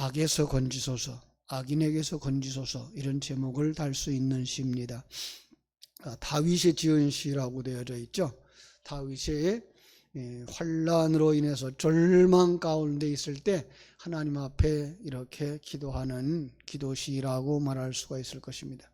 악에서 건지소서, 악인에게서 건지소서 이런 제목을 달 수 있는 시입니다. 아, 다윗의 지은 시라고 되어져 있죠. 다윗의 예, 환란으로 인해서 절망 가운데 있을 때 하나님 앞에 이렇게 기도하는 기도시라고 말할 수가 있을 것입니다.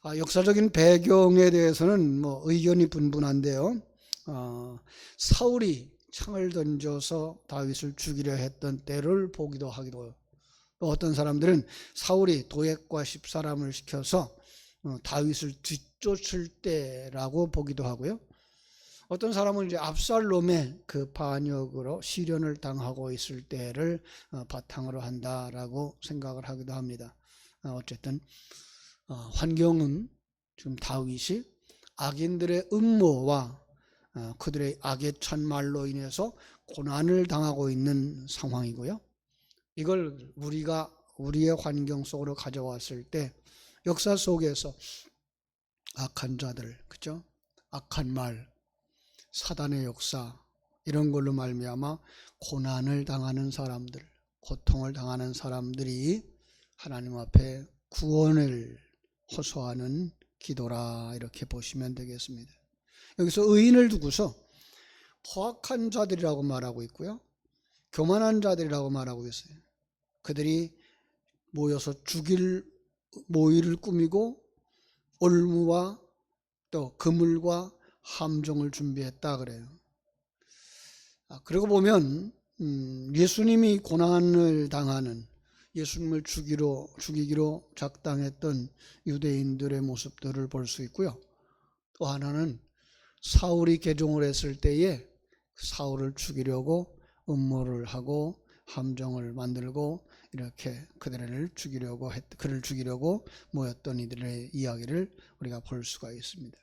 아, 역사적인 배경에 대해서는 뭐 의견이 분분한데요. 어, 사울이 창을 던져서 다윗을 죽이려 했던 때를 보기도 하기도 또 어떤 사람들은 사울이 도액과 십사람을 시켜서 어, 다윗을 뒤쫓을 때라고 보기도 하고요. 어떤 사람은 이제 압살롬의 그 반역으로 시련을 당하고 있을 때를 어, 바탕으로 한다라고 생각을 하기도 합니다. 어, 어쨌든 어, 환경은 지금 다윗이 악인들의 음모와 어, 그들의 악의 찬말로 인해서 고난을 당하고 있는 상황이고요. 이걸 우리가 우리의 환경 속으로 가져왔을 때 역사 속에서 악한 자들, 그죠? 악한 말, 사단의 역사 이런 걸로 말미암아 고난을 당하는 사람들, 고통을 당하는 사람들이 하나님 앞에 구원을 호소하는 기도라 이렇게 보시면 되겠습니다. 여기서 의인을 두고서 포악한 자들이라고 말하고 있고요. 교만한 자들이라고 말하고 있어요. 그들이 모여서 죽일 모의를 꾸미고 올무와 또 그물과 함정을 준비했다 그래요. 아, 그러고 보면 음, 예수님이 고난을 당하는 예수님을 죽이로 죽이기로 작당했던 유대인들의 모습들을 볼 수 있고요. 또 하나는 사울이 개종을 했을 때에 사울을 죽이려고 음모를 하고 함정을 만들고 이렇게 그들을 죽이려고 했, 그를 죽이려고 모였던 이들의 이야기를 우리가 볼 수가 있습니다.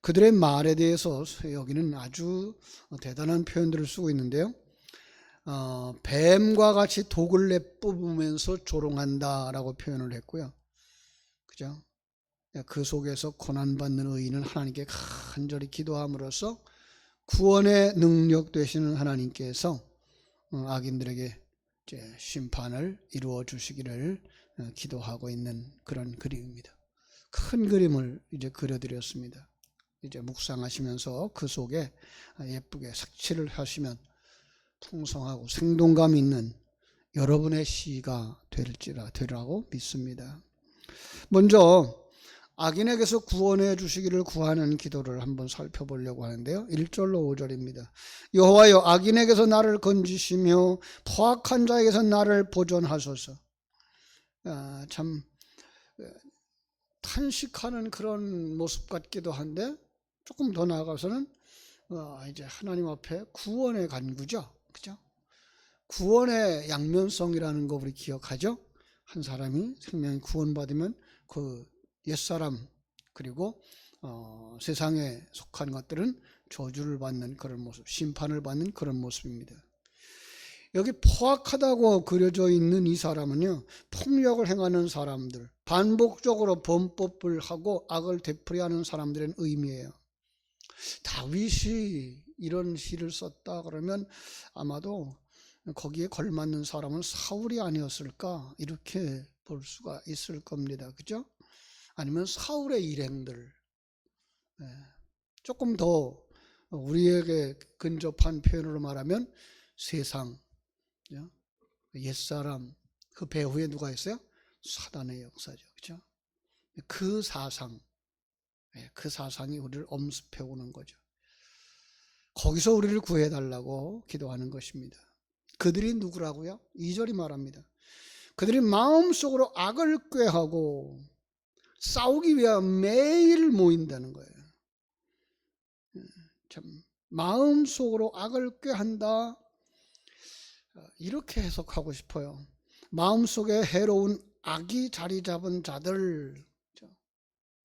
그들의 말에 대해서 여기는 아주 대단한 표현들을 쓰고 있는데요. 어, 뱀과 같이 독을 내뿜으면서 조롱한다라고 표현을 했고요. 그죠? 그 속에서 고난받는 의인은 하나님께 간절히 기도함으로써 구원의 능력 되시는 하나님께서 어, 악인들에게 심판을 이루어 주시기를 어, 기도하고 있는 그런 그림입니다. 큰 그림을 이제 그려드렸습니다. 이제 묵상하시면서 그 속에 예쁘게 색칠을 하시면 풍성하고 생동감 있는 여러분의 시가 될지라 되라고 믿습니다. 먼저 악인에게서 구원해 주시기를 구하는 기도를 한번 살펴보려고 하는데요. 1절로 5절입니다. 여호와여 악인에게서 나를 건지시며 포악한 자에게서 나를 보존하소서. 아, 참 탄식하는 그런 모습 같기도 한데 조금 더 나아가서는 어, 이제 하나님 앞에 구원의 간구죠. 그죠? 구원의 양면성이라는 거 우리 기억하죠? 한 사람이 생명이 구원받으면 그 옛사람 그리고 어, 세상에 속한 것들은 저주를 받는 그런 모습, 심판을 받는 그런 모습입니다. 여기 포악하다고 그려져 있는 이 사람은요, 폭력을 행하는 사람들, 반복적으로 범법을 하고 악을 되풀이하는 사람들의 의미예요. 다윗이 이런 시를 썼다 그러면 아마도 거기에 걸맞는 사람은 사울이 아니었을까 이렇게 볼 수가 있을 겁니다. 그죠? 아니면 사울의 일행들 예, 조금 더 우리에게 근접한 표현으로 말하면 세상 옛사람 그 배후에 누가 있어요? 사단의 역사죠. 그죠? 그 사상 예, 그 사상이 우리를 엄습해 오는 거죠. 거기서 우리를 구해달라고 기도하는 것입니다. 그들이 누구라고요? 2절이 말합니다. 그들이 마음속으로 악을 꾀하고 싸우기 위해 매일 모인다는 거예요. 예, 참 마음속으로 악을 꾀한다. 이렇게 해석하고 싶어요. 마음속에 해로운 악이 자리 잡은 자들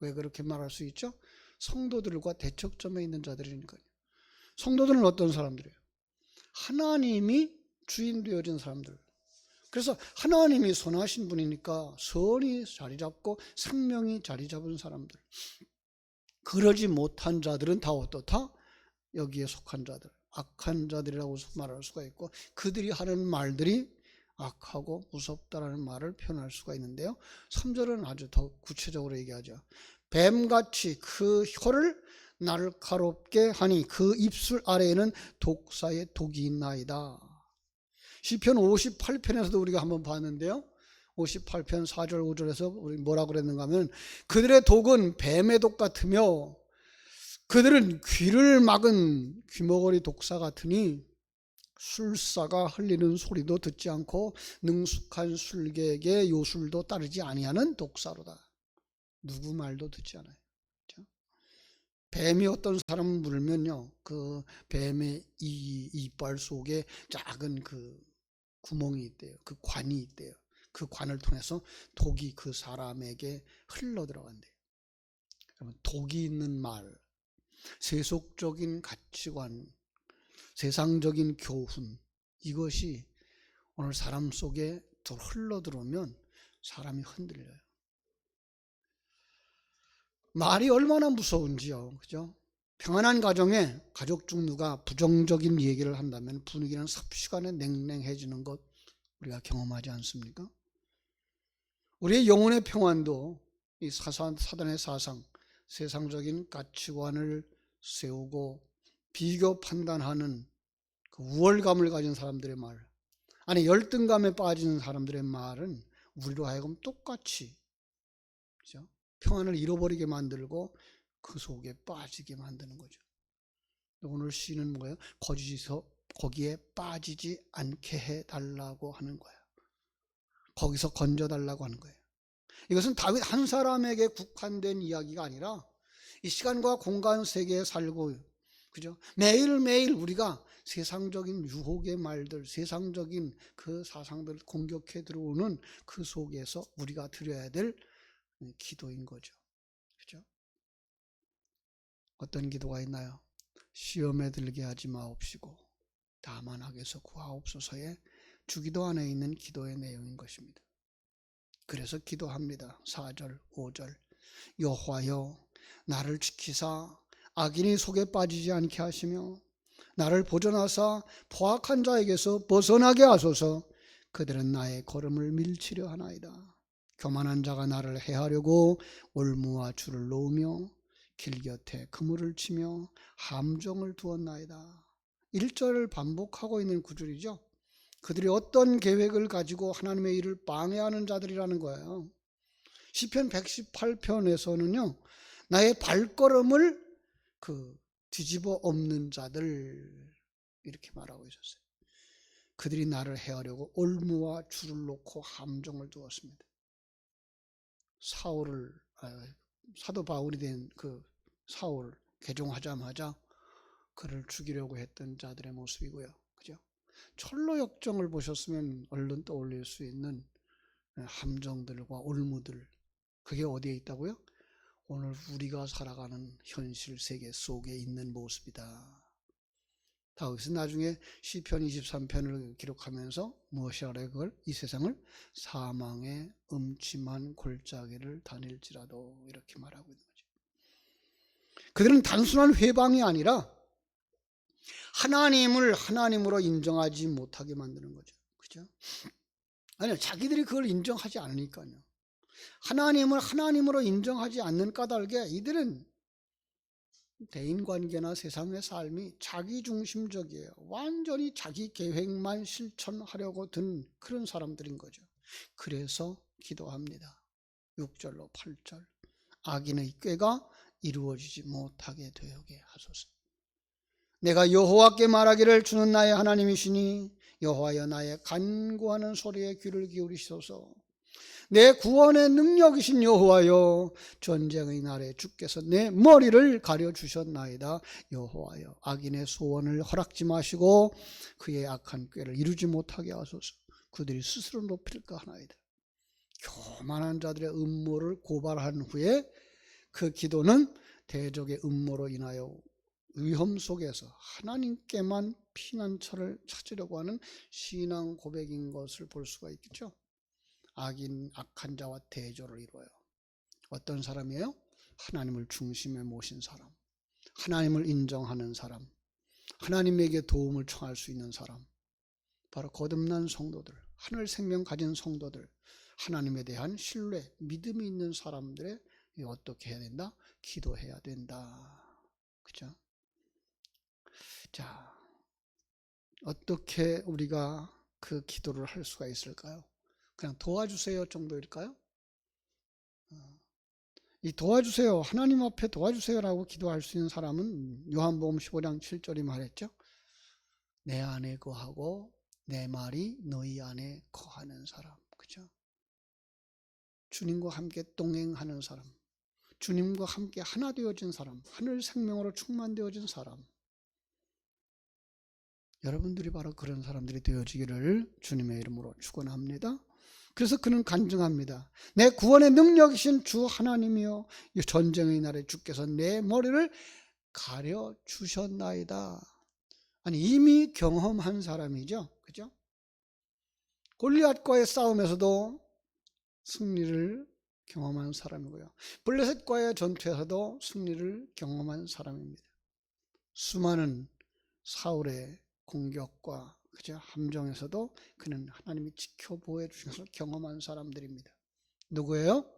왜 그렇게 말할 수 있죠? 성도들과 대척점에 있는 자들이니까요. 성도들은 어떤 사람들이에요? 하나님이 주인 되어진 사람들. 그래서 하나님이 선하신 분이니까 선이 자리 잡고 생명이 자리 잡은 사람들. 그러지 못한 자들은 다 어떻다? 여기에 속한 자들. 악한 자들이라고 말할 수가 있고 그들이 하는 말들이 악하고 무섭다라는 말을 표현할 수가 있는데요. 3절은 아주 더 구체적으로 얘기하죠. 뱀같이 그 혀를 날카롭게 하니 그 입술 아래에는 독사의 독이 있나이다. 시편 58편에서도 우리가 한번 봤는데요. 58편 4절 5절에서 우리 뭐라 그랬는가 하면 그들의 독은 뱀의 독 같으며 그들은 귀를 막은 귀머거리 독사 같으니 술사가 흘리는 소리도 듣지 않고 능숙한 술객의 요술도 따르지 아니하는 독사로다. 누구 말도 듣지 않아요. 그렇죠? 뱀이 어떤 사람 물면요, 그 뱀의 이 이빨 속에 작은 그 구멍이 있대요. 그 관이 있대요. 그 관을 통해서 독이 그 사람에게 흘러 들어간대요. 그러면 독이 있는 말, 세속적인 가치관, 세상적인 교훈, 이것이 오늘 사람 속에 더 흘러 들어오면 사람이 흔들려요. 말이 얼마나 무서운지요. 그죠? 평안한 가정에 가족 중 누가 부정적인 얘기를 한다면 분위기는 삽시간에 냉랭해지는 것 우리가 경험하지 않습니까? 우리의 영혼의 평안도 이 사산, 사단의 사상, 세상적인 가치관을 세우고 비교 판단하는 그 우월감을 가진 사람들의 말, 아니 열등감에 빠지는 사람들의 말은 우리로 하여금 똑같이 그죠? 평안을 잃어버리게 만들고 그 속에 빠지게 만드는 거죠. 오늘 시는 뭐예요? 거기서 거기에 빠지지 않게 해 달라고 하는 거예요. 거기서 건져 달라고 하는 거예요. 이것은 다윗 한 사람에게 국한된 이야기가 아니라 이 시간과 공간 세계에 살고 그죠? 매일매일 우리가 세상적인 유혹의 말들, 세상적인 그 사상들을 공격해 들어오는 그 속에서 우리가 드려야 될 기도인 거죠. 어떤 기도가 있나요? 시험에 들게 하지 마옵시고 다만 하게서 구하옵소서의 주기도 안에 있는 기도의 내용인 것입니다. 그래서 기도합니다. 4절, 5절. 여호와여 나를 지키사 악인이 속에 빠지지 않게 하시며 나를 보존하사 포악한 자에게서 벗어나게 하소서 그들은 나의 걸음을 밀치려 하나이다. 교만한 자가 나를 해하려고 올무와 줄을 놓으며 길 곁에 그물을 치며 함정을 두었나이다. 1절을 반복하고 있는 구절이죠. 그들이 어떤 계획을 가지고 하나님의 일을 방해하는 자들이라는 거예요. 시편 118편에서는요. 나의 발걸음을 그 뒤집어 엎는 자들 이렇게 말하고 있었어요. 그들이 나를 해하려고 올무와 줄을 놓고 함정을 두었습니다. 사울을 아, 사도 바울이 된 그 사울 개종하자마자 그를 죽이려고 했던 자들의 모습이고요. 그죠? 철로 역정을 보셨으면 얼른 떠올릴 수 있는 함정들과 올무들 그게 어디에 있다고요? 오늘 우리가 살아가는 현실 세계 속에 있는 모습이다. 다윗은 나중에 시편 23편을 기록하면서 무엇이라 그래 그걸 이 세상을 사망의 음침한 골짜기를 다닐지라도 이렇게 말하고 있는 거죠. 그들은 단순한 회방이 아니라 하나님을 하나님으로 인정하지 못하게 만드는 거죠. 그죠? 아니요, 자기들이 그걸 인정하지 않으니까요. 하나님을 하나님으로 인정하지 않는 까닭에 이들은 대인관계나 세상의 삶이 자기중심적이에요. 완전히 자기 계획만 실천하려고 든 그런 사람들인 거죠. 그래서 기도합니다. 6절로 8절. 악인의 꾀가 이루어지지 못하게 되게 하소서. 내가 여호와께 말하기를 주는 나의 하나님이시니 여호와여 나의 간구하는 소리에 귀를 기울이소서. 내 구원의 능력이신 여호와여 전쟁의 날에 주께서 내 머리를 가려 주셨나이다 여호와여. 악인의 소원을 허락지 마시고 그의 악한 꾀를 이루지 못하게 하소서. 그들이 스스로 높일까 하나이다. 교만한 자들의 음모를 고발한 후에 그 기도는 대적의 음모로 인하여 위험 속에서 하나님께만 피난처를 찾으려고 하는 신앙 고백인 것을 볼 수가 있겠죠. 악인 악한 자와 대조를 이루어요. 어떤 사람이에요? 하나님을 중심에 모신 사람, 하나님을 인정하는 사람, 하나님에게 도움을 청할 수 있는 사람, 바로 거듭난 성도들, 하늘 생명 가진 성도들, 하나님에 대한 신뢰, 믿음이 있는 사람들의 어떻게 해야 된다? 기도해야 된다. 그죠? 자, 어떻게 우리가 그 기도를 할 수가 있을까요? 그냥 도와주세요 정도일까요? 어, 이 도와주세요, 하나님 앞에 도와주세요라고 기도할 수 있는 사람은 요한복음 15장 7절이 말했죠. 내 안에 거하고 내 말이 너희 안에 거하는 사람. 그죠? 주님과 함께 동행하는 사람. 주님과 함께 하나 되어진 사람. 하늘 생명으로 충만되어진 사람. 여러분들이 바로 그런 사람들이 되어지기를 주님의 이름으로 축원합니다. 그래서 그는 간증합니다. 내 구원의 능력이신 주 하나님이여 이 전쟁의 날에 주께서 내 머리를 가려 주셨나이다. 아니 이미 경험한 사람이죠. 그죠? 골리앗과의 싸움에서도 승리를 경험한 사람이고요. 블레셋과의 전투에서도 승리를 경험한 사람입니다. 수많은 사울의 공격과 그저 함정에서도 그는 하나님이 지켜 보호해 주신 것을 경험한 사람들입니다. 누구예요?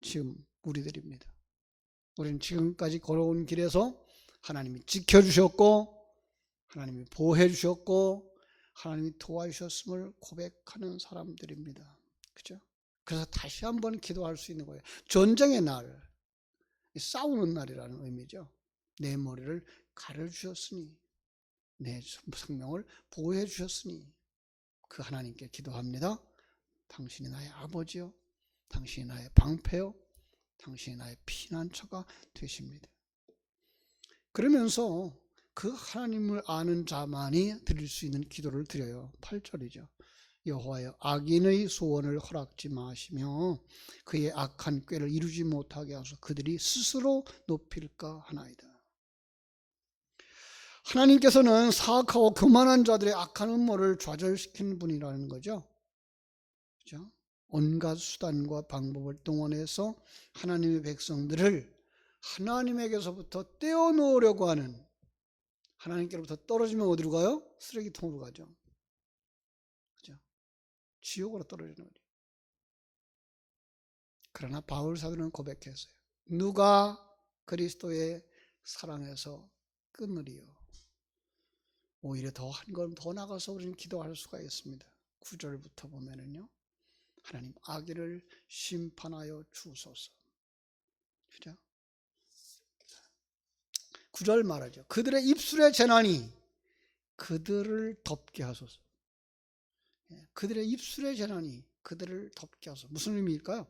지금 우리들입니다. 우리는 지금까지 걸어온 길에서 하나님이 지켜 주셨고 하나님이 보호해 주셨고 하나님이 도와주셨음을 고백하는 사람들입니다. 그죠? 그래서 다시 한번 기도할 수 있는 거예요. 전쟁의 날, 싸우는 날이라는 의미죠. 내 머리를 가려주셨으니, 내 생명을 보호해 주셨으니, 그 하나님께 기도합니다. 당신이 나의 아버지요. 당신이 나의 방패요. 당신이 나의 피난처가 되십니다. 그러면서 그 하나님을 아는 자만이 드릴 수 있는 기도를 드려요. 8절이죠. 여호와여 악인의 소원을 허락지 마시며 그의 악한 꾀를 이루지 못하게 하소서 그들이 스스로 높일까 하나이다. 하나님께서는 사악하고 교만한 자들의 악한 음모를 좌절시키는 분이라는 거죠. 그죠? 온갖 수단과 방법을 동원해서 하나님의 백성들을 하나님에게서부터 떼어놓으려고 하는 하나님께로부터 떨어지면 어디로 가요? 쓰레기통으로 가죠. 그죠? 지옥으로 떨어지는 거죠. 그러나 바울 사도는 고백했어요. 누가 그리스도의 사랑에서 끊으리요. 오히려 더 한 걸음 더 나가서 우리는 기도할 수가 있습니다. 9절부터 보면은요. 하나님 악의를 심판하여 주소서. 그죠? 9절 말하죠. 그들의 입술의 재난이 그들을 덮게 하소서. 예, 그들의 입술의 재난이 그들을 덮게 하소서. 무슨 의미일까요?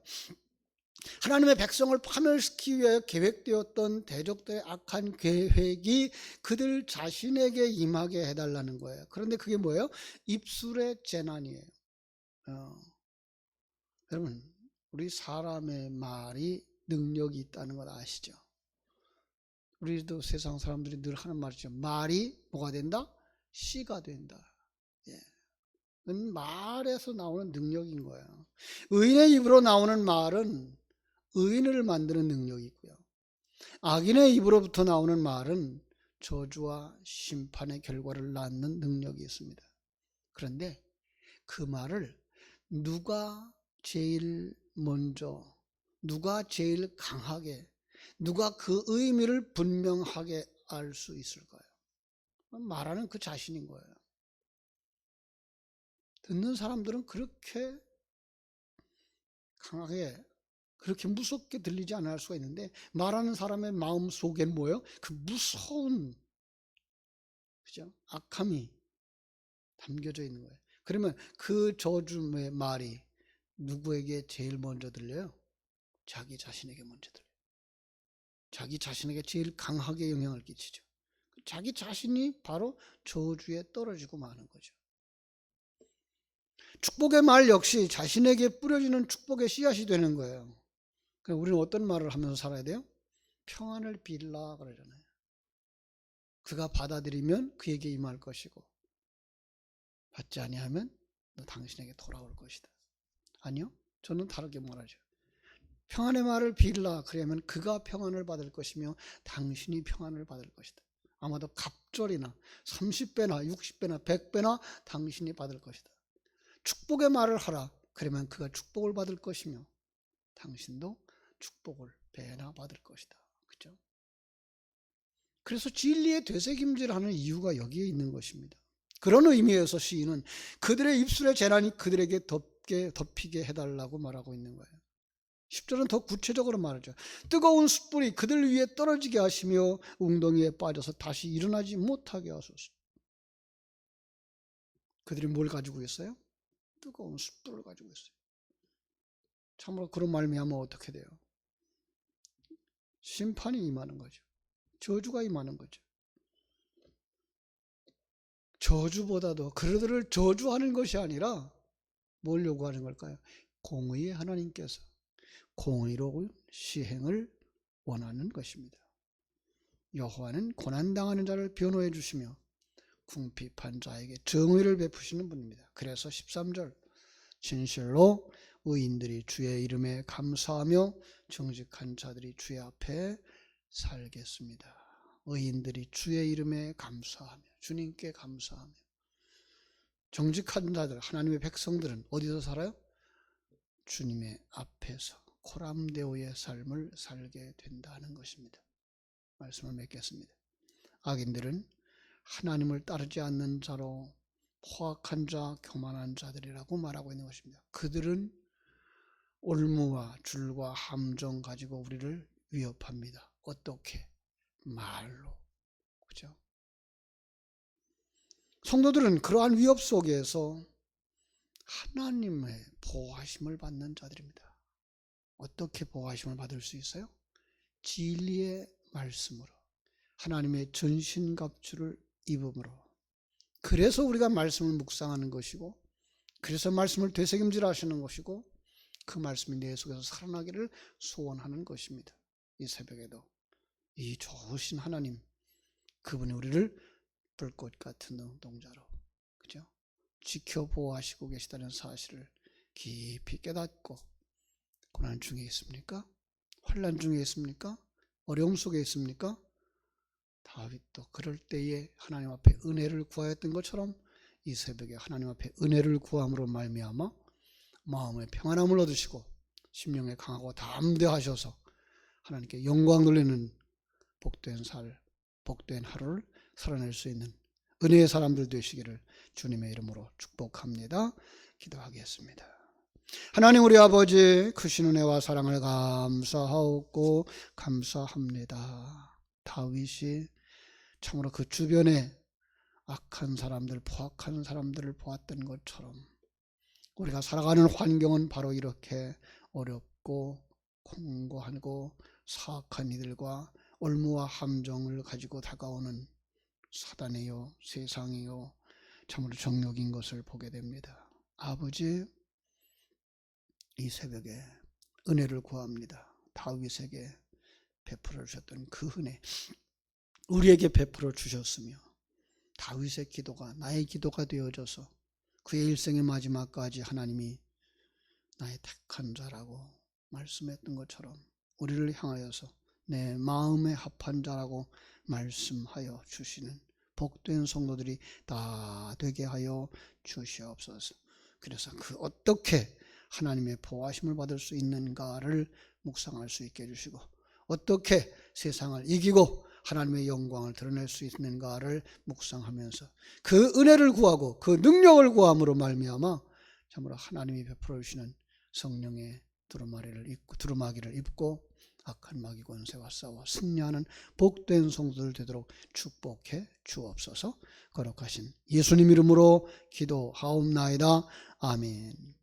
하나님의 백성을 파멸시키기 위해 계획되었던 대적들의 악한 계획이 그들 자신에게 임하게 해달라는 거예요. 그런데 그게 뭐예요? 입술의 재난이에요. 어. 여러분, 우리 사람의 말이 능력이 있다는 걸 아시죠? 우리도 세상 사람들이 늘 하는 말이죠. 말이 뭐가 된다? 씨가 된다. 예. 말에서 나오는 능력인 거예요. 의인의 입으로 나오는 말은 의인을 만드는 능력이 있고요. 악인의 입으로부터 나오는 말은 저주와 심판의 결과를 낳는 능력이 있습니다. 그런데 그 말을 누가 제일 먼저, 누가 제일 강하게, 누가 그 의미를 분명하게 알 수 있을까요? 말하는 그 자신인 거예요. 듣는 사람들은 그렇게 강하게 그렇게 무섭게 들리지 않을 수가 있는데 말하는 사람의 마음 속엔 뭐예요? 그 무서운 그죠? 악함이 담겨져 있는 거예요. 그러면 그 저주의 말이 누구에게 제일 먼저 들려요? 자기 자신에게 먼저 들려요. 자기 자신에게 제일 강하게 영향을 끼치죠. 자기 자신이 바로 저주에 떨어지고 마는 거죠. 축복의 말 역시 자신에게 뿌려지는 축복의 씨앗이 되는 거예요. 그럼 우리는 어떤 말을 하면서 살아야 돼요? 평안을 빌라 그러잖아요. 그가 받아들이면 그에게 임할 것이고 받지 아니하면 너 당신에게 돌아올 것이다. 아니요. 저는 다르게 말하죠. 평안의 말을 빌라 그러면 그가 평안을 받을 것이며 당신이 평안을 받을 것이다. 아마도 갑절이나 30배나 60배나 100배나 당신이 받을 것이다. 축복의 말을 하라. 그러면 그가 축복을 받을 것이며 당신도 축복을 배나 받을 것이다. 그죠? 그래서 진리의 되새김질 하는 이유가 여기에 있는 것입니다. 그런 의미에서 시인은 그들의 입술의 재난이 그들에게 덮게 덮이게 해달라고 말하고 있는 거예요. 10절은 더 구체적으로 말하죠. 뜨거운 숯불이 그들 위에 떨어지게 하시며 웅덩이에 빠져서 다시 일어나지 못하게 하소서. 그들이 뭘 가지고 있어요? 뜨거운 숯불을 가지고 있어요. 참으로 그런 말미암아 어떻게 돼요? 심판이 임하는 거죠. 저주가 임하는 거죠. 저주보다도 그들을 저주하는 것이 아니라 뭘 요구하는 걸까요? 공의의 하나님께서 공의로운 시행을 원하는 것입니다. 여호와는 고난당하는 자를 변호해 주시며 궁핍한 자에게 정의를 베푸시는 분입니다. 그래서 13절 진실로 의인들이 주의 이름에 감사하며 정직한 자들이 주의 앞에 살겠습니다. 의인들이 주의 이름에 감사하며 주님께 감사하며 정직한 자들 하나님의 백성들은 어디서 살아요? 주님의 앞에서 코람데오의 삶을 살게 된다는 것입니다. 말씀을 맺겠습니다. 악인들은 하나님을 따르지 않는 자로 포악한 자, 교만한 자들이라고 말하고 있는 것입니다. 그들은 올무와 줄과 함정 가지고 우리를 위협합니다. 어떻게? 말로. 그죠? 성도들은 그러한 위협 속에서 하나님의 보호하심을 받는 자들입니다. 어떻게 보호하심을 받을 수 있어요? 진리의 말씀으로 하나님의 전신갑주를 입음으로 그래서 우리가 말씀을 묵상하는 것이고 그래서 말씀을 되새김질 하시는 것이고 그 말씀이 내 속에서 살아나기를 소원하는 것입니다. 이 새벽에도 이 좋으신 하나님 그분이 우리를 불꽃 같은 눈동자로 그죠? 지켜 보호하시고 계시다는 사실을 깊이 깨닫고 고난 중에 있습니까? 환란 중에 있습니까? 어려움 속에 있습니까? 다윗도 그럴 때에 하나님 앞에 은혜를 구하였던 것처럼 이 새벽에 하나님 앞에 은혜를 구함으로 말미암아 마음의 평안함을 얻으시고 심령에 강하고 담대하셔서 하나님께 영광 돌리는 복된 살, 복된 하루를 살아낼 수 있는 은혜의 사람들 되시기를 주님의 이름으로 축복합니다. 기도하겠습니다. 하나님 우리 아버지 크신 은혜와 사랑을 감사하고 감사합니다. 다윗이 참으로 그 주변에 악한 사람들, 포악한 사람들을 보았던 것처럼 우리가 살아가는 환경은 바로 이렇게 어렵고 공고하고 사악한 이들과 올무와 함정을 가지고 다가오는 사단이요 세상이요 참으로 정욕인 것을 보게 됩니다. 아버지 이 새벽에 은혜를 구합니다. 다윗에게 베풀어 주셨던 그 은혜 우리에게 베풀어 주셨으며 다윗의 기도가 나의 기도가 되어져서 그의 일생의 마지막까지 하나님이 나의 택한 자라고 말씀했던 것처럼 우리를 향하여서 내 마음에 합한 자라고 말씀하여 주시는 복된 성도들이 다 되게 하여 주시옵소서. 그래서 그 어떻게 하나님의 보호하심을 받을 수 있는가를 묵상할 수 있게 해주시고 어떻게 세상을 이기고 하나님의 영광을 드러낼 수 있는가를 묵상하면서 그 은혜를 구하고 그 능력을 구함으로 말미암아 참으로 하나님이 베풀어 주시는 성령의 두루마리를 입고 두루마기를 입고 악한 마귀 권세와 싸워 승리하는 복된 성도들 되도록 축복해 주옵소서. 거룩하신 예수님 이름으로 기도하옵나이다. 아멘.